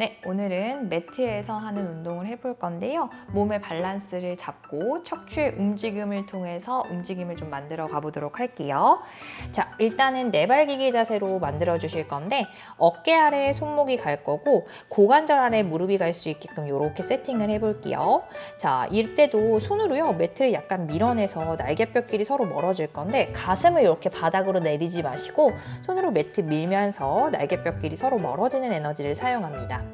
네, 오늘은 매트에서 하는 운동을 해볼 건데요. 몸의 밸런스를 잡고 척추의 움직임을 통해서 움직임을 좀 만들어 가보도록 할게요. 자, 일단은 네발기기 자세로 만들어 주실 건데 어깨 아래에 손목이 갈 거고 고관절 아래에 무릎이 갈 수 있게끔 이렇게 세팅을 해볼게요. 자, 이때도 손으로요 매트를 약간 밀어내서 날개뼈끼리 서로 멀어질 건데 가슴을 이렇게 바닥으로 내리지 마시고 손으로 매트 밀면서 날개뼈끼리 서로 멀어지는 에너지를 사용합니다.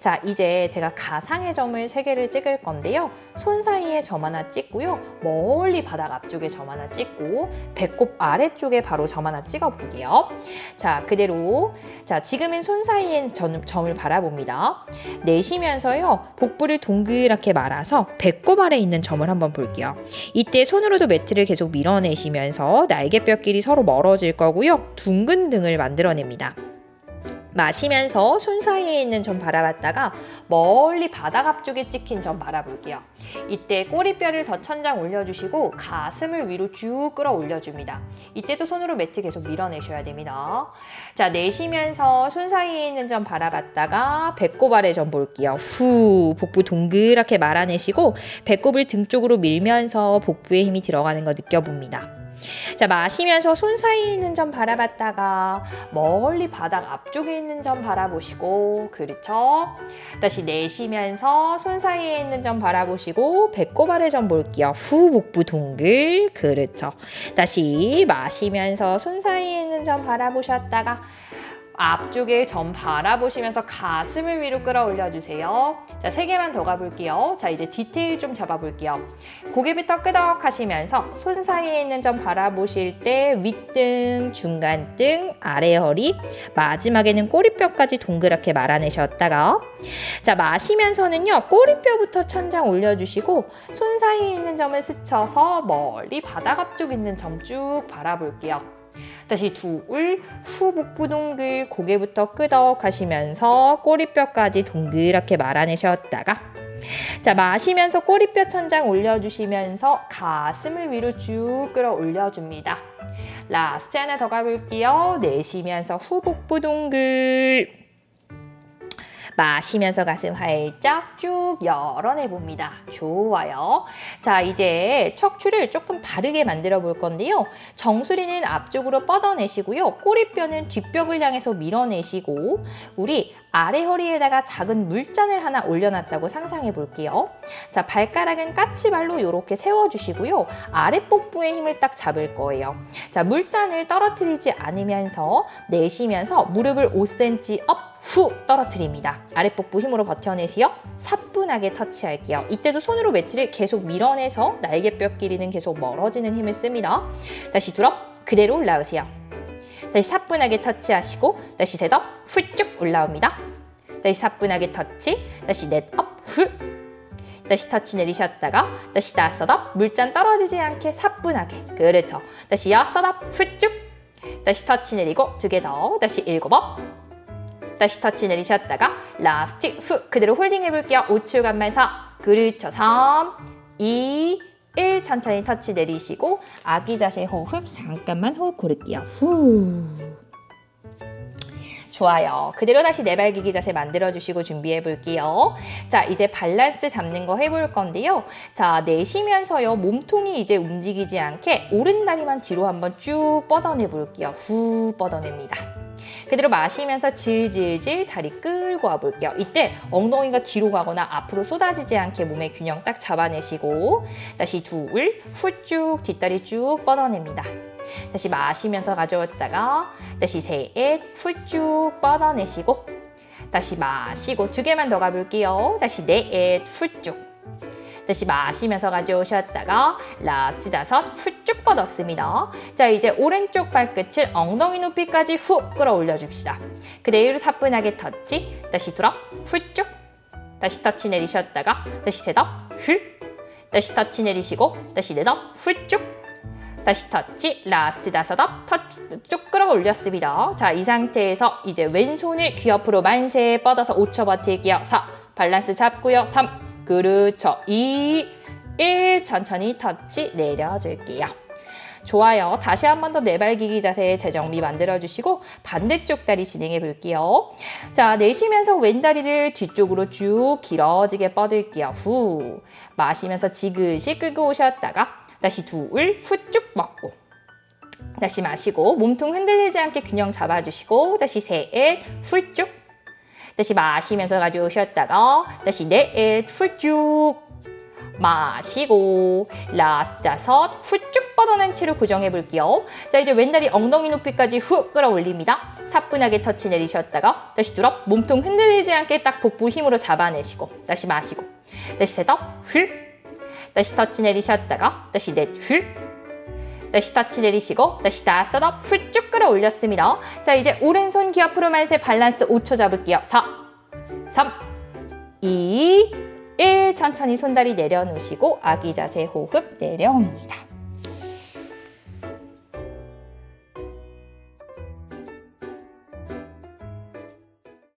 자, 이제 제가 가상의 점을 세 개를 찍을 건데요. 손 사이에 점 하나 찍고요. 멀리 바닥 앞쪽에 점 하나 찍고 배꼽 아래쪽에 바로 점 하나 찍어 볼게요. 자, 그대로 자, 지금은 손 사이에 점, 점을 바라봅니다. 내쉬면서요. 복부를 동그랗게 말아서 배꼽 아래 있는 점을 한번 볼게요. 이때 손으로도 매트를 계속 밀어내시면서 날개뼈끼리 서로 멀어질 거고요. 둥근 등을 만들어냅니다. 마시면서 손 사이에 있는 점 바라봤다가 멀리 바닥 앞쪽에 찍힌 점 바라볼게요. 이때 꼬리뼈를 더 천장 올려주시고 가슴을 위로 쭉 끌어올려줍니다. 이때도 손으로 매트 계속 밀어내셔야 됩니다. 자, 내쉬면서 손 사이에 있는 점 바라봤다가 배꼽 아래 점 볼게요. 후, 복부 동그랗게 말아내시고 배꼽을 등 쪽으로 밀면서 복부에 힘이 들어가는 거 느껴봅니다. 자, 마시면서 손 사이에 있는 점 바라봤다가 멀리 바닥 앞쪽에 있는 점 바라보시고, 그렇죠? 다시 내쉬면서 손 사이에 있는 점 바라보시고, 배꼽 아래 점 볼게요. 후, 복부 동글, 그렇죠. 다시 마시면서 손 사이에 있는 점 바라보셨다가, 앞쪽에 점 바라보시면서 가슴을 위로 끌어올려 주세요. 자, 세 개만 더 가볼게요. 자, 이제 디테일 좀 잡아볼게요. 고개부터 끄덕 하시면서 손 사이에 있는 점 바라보실 때 윗등, 중간등, 아래 허리, 마지막에는 꼬리뼈까지 동그랗게 말아내셨다가 자, 마시면서는요, 꼬리뼈부터 천장 올려주시고 손 사이에 있는 점을 스쳐서 멀리 바닥 앞쪽 있는 점 쭉 바라볼게요. 다시 둘, 후 복부 동글, 고개부터 끄덕 하시면서 꼬리뼈까지 동그랗게 말아내셨다가 자, 마시면서 꼬리뼈 천장 올려주시면서 가슴을 위로 쭉 끌어 올려줍니다. 라스트 하나 더 가볼게요. 내쉬면서 후 복부 동글. 마시면서 가슴 활짝 쭉 열어내 봅니다. 좋아요. 자, 이제 척추를 조금 바르게 만들어 볼 건데요. 정수리는 앞쪽으로 뻗어내시고요. 꼬리뼈는 뒷벽을 향해서 밀어내시고 우리 아래 허리에다가 작은 물잔을 하나 올려놨다고 상상해 볼게요. 자, 발가락은 까치발로 이렇게 세워주시고요. 아랫복부에 힘을 딱 잡을 거예요. 자, 물잔을 떨어뜨리지 않으면서 내쉬면서 무릎을 5cm 업, 후 떨어뜨립니다. 아랫복부 힘으로 버텨내시어 사뿐하게 터치할게요. 이때도 손으로 매트를 계속 밀어내서 날개뼈 끼리는 계속 멀어지는 힘을 씁니다. 다시 드롭 그대로 올라오세요. 다시 사뿐하게 터치하시고 다시 셋업 훌쭉 올라옵니다. 다시 사뿐하게 터치 다시 넷업 훌 다시 터치 내리셨다가 다시 다섯 업 물잔 떨어지지 않게 사뿐하게 그렇죠. 다시 여섯 업 훌쭉 다시 터치 내리고 두 개 더 다시 일곱 업 다시 터치 내리셨다가 라스트 후 그대로 홀딩 해볼게요. 5초 간만 서 그렇죠. 3, 2, 1 천천히 터치 내리시고 아기 자세 호흡 잠깐만 호흡 고를게요. 후 좋아요. 그대로 다시 네발기기 자세 만들어주시고 준비해 볼게요. 자, 이제 밸런스 잡는 거 해볼 건데요. 자, 내쉬면서요. 몸통이 이제 움직이지 않게 오른 다리만 뒤로 한번 쭉 뻗어내 볼게요. 후 뻗어냅니다. 그대로 마시면서 질질질 다리 끌고 와볼게요. 이때 엉덩이가 뒤로 가거나 앞으로 쏟아지지 않게 몸의 균형 딱 잡아내시고 다시 둘, 후쭉 뒷다리 쭉 뻗어냅니다. 다시 마시면서 가져왔다가 다시 셋, 후쭉 뻗어내시고 다시 마시고 두 개만 더 가볼게요. 다시 넷, 후쭉 다시 마시면서 가져오셨다가 라스트 다섯 훌쭉 뻗었습니다. 자 이제 오른쪽 발끝을 엉덩이 높이까지 후 끌어올려 줍시다. 그대로 사뿐하게 터치 다시 드롭 훌쭉 다시 터치 내리셨다가 다시 셋업 훌 다시 터치 내리시고 다시 넷업 훌쭉 다시 터치 라스트 다섯 업 터치 쭉 끌어올렸습니다. 자 이 상태에서 이제 왼손을 귀 옆으로 만세 뻗어서 5초 버틸게요. 4 밸런스 잡고요. 3 그렇죠. 2, 1 천천히 터치 내려줄게요. 좋아요. 다시 한 번 더 내발기기 자세 재정비 만들어 주시고 반대쪽 다리 진행해 볼게요. 자, 내쉬면서 왼 다리를 뒤쪽으로 쭉 길어지게 뻗을게요. 후. 마시면서 지그시 끌고 오셨다가 다시 둘, 후쭉 먹고 다시 마시고 몸통 흔들리지 않게 균형 잡아주시고 다시 셋, 훌쭉 다시 마시면서 가져오셨다가 다시 넷, 훌쭉 마시고 라스트 다섯 훌쭉 뻗어낸 채로 고정해 볼게요. 자 이제 왼다리 엉덩이 높이까지 후 끌어올립니다. 사뿐하게 터치 내리셨다가 다시 둘업 몸통 흔들리지 않게 딱 복부 힘으로 잡아내시고 다시 마시고 다시 셋업 훌 다시 터치 내리셨다가 다시 넷훌 다시 터치 내리시고 다시 다섯업 훌쭉 끌어올렸습니다. 자 이제 오른손 귀 앞으로 만세 밸런스 5초 잡을게요. 4 3 2 1 천천히 손다리 내려놓으시고 아기 자세 호흡 내려옵니다.